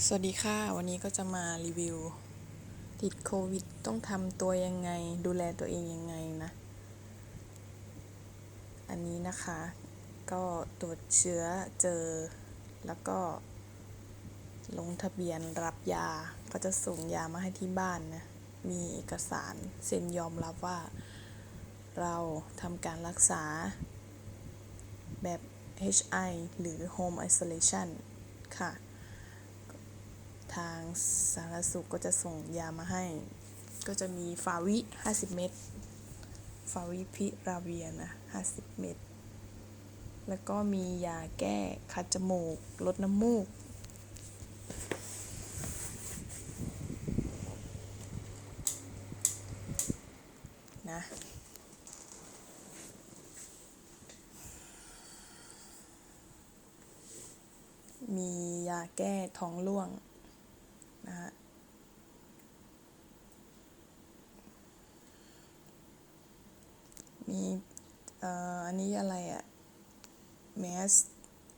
สวัสดีค่ะ วันนี้ก็จะมารีวิว ติดโควิดต้องทำตัวยังไง ดูแลตัวเองยังไงนะ อันนี้นะคะ ก็ตรวจเชื้อเจอ แล้วก็ ลงทะเบียนรับยา ก็จะส่งยามาให้ที่บ้านนะ มีเอกสารเซ็นยอมรับว่า เราทำการรักษา แบบ HI หรือ Home Isolation ค่ะ ทางสาธารณสุขก็จะส่งยามาให้ ก็จะมีฟาวิ 50 เม็ดฟาวิพิราเวียนะ 50 เม็ดแล้วก็มียาแก้คัดจมูก ลดน้ำมูก นะมียาแก้ท้องร่วง นะฮะมีเอ่ออันนี้อะไรอะแมส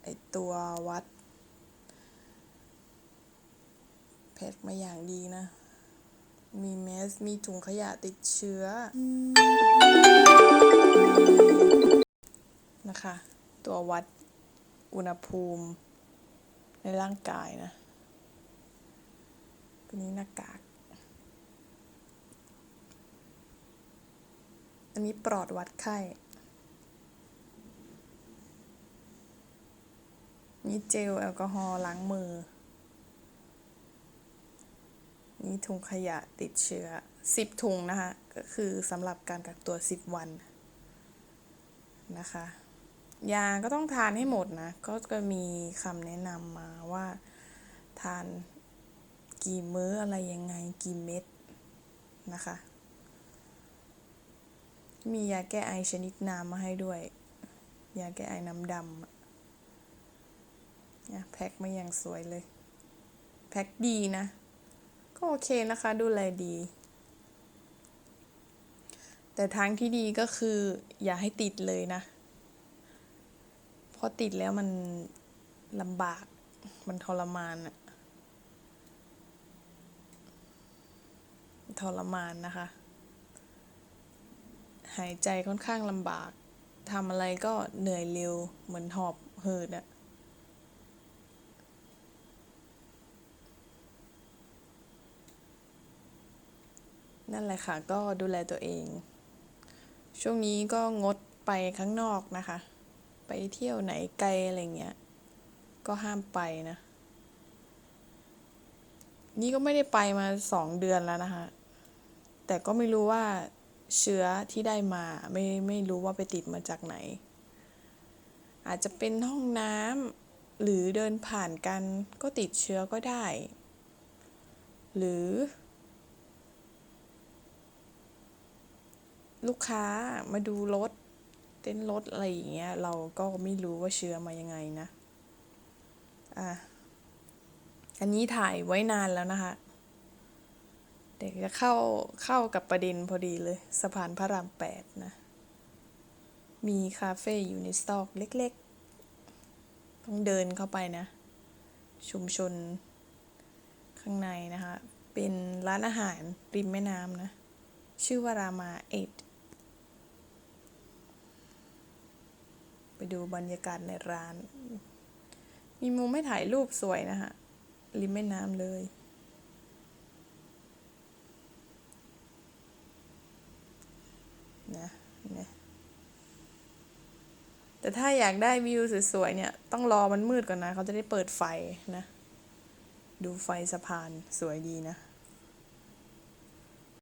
ไอตัววัดแพ็คมาอย่างดีนะ มีแมส มีถุงขยะติดเชื้อ นะคะ ตัววัดอุณหภูมิในร่างกายนะ ตัวนี้หน้ากาก อันนี้ปลอดวัดไข้ นี่เจลแอลกอฮอล์ล้างมือ นี่ถุงขยะติดเชื้อสิบถุงนะคะ ก็คือสำหรับการกักตัวสิบวันนะคะ ยาก็ต้องทานให้หมดนะ ก็จะมีคำแนะนำมาว่าทาน กี่มื้ออะไรยังไงกี่เม็ดนะคะ มียาแก้ไอชนิดน้ำมาให้ด้วย ยาแก้ไอน้ำดำนี่แพ็คมาอย่างสวยเลย แพ็คดีนะ ก็โอเคนะคะดูแลดี แต่ทางที่ดีก็คืออย่าให้ติดเลยนะ เพราะติดแล้วมันลำบากมันทรมานอะ ทรมานนะคะ หายใจค่อนข้างลำบากทำอะไรก็เหนื่อยเร็วเหมือนหอบหืดอะนั่นแหละค่ะ ก็ดูแลตัวเอง ช่วงนี้ก็งดไปข้างนอกนะคะ ไปเที่ยวไหนไกลอะไรเงี้ย ก็ห้ามไปนะ นี่ก็ไม่ได้ไปมาสองเดือนแล้วนะคะ แต่ก็ไม่รู้ว่าเชื้อที่ได้มาไม่ไม่รู้ว่าไปติดมาจากไหน อาจจะเป็นห้องน้ำหรือเดินผ่านกันก็ติดเชื้อก็ได้ หรือ ลูกค้ามาดูรถเต้นรถอะไรอย่างเงี้ยเราก็ไม่รู้ว่าเชื้อมายังไงนะ อะ อันนี้ถ่ายไว้นานแล้วนะคะ เด็กจะเข้าเข้ากับประเด็นพอดีเลยสะพานพระรามแปดนะ มีคาเฟ่อยู่ในสตอกเล็กๆ ต้องเดินเข้าไปนะ ชุมชนข้างในนะคะ เป็นร้านอาหารริมแม่น้ำนะ ชื่อว่ารามาเอ็ดไปดูบรรยากาศในร้าน มีมุมให้ถ่ายรูปสวยนะคะริมแม่น้ำเลย นะ นะแต่ถ้าอยากได้วิวสวยๆเนี่ย ต้องรอมันมืดก่อนนะ เขาจะได้เปิดไฟนะ ดูไฟสะพานสวยดีนะ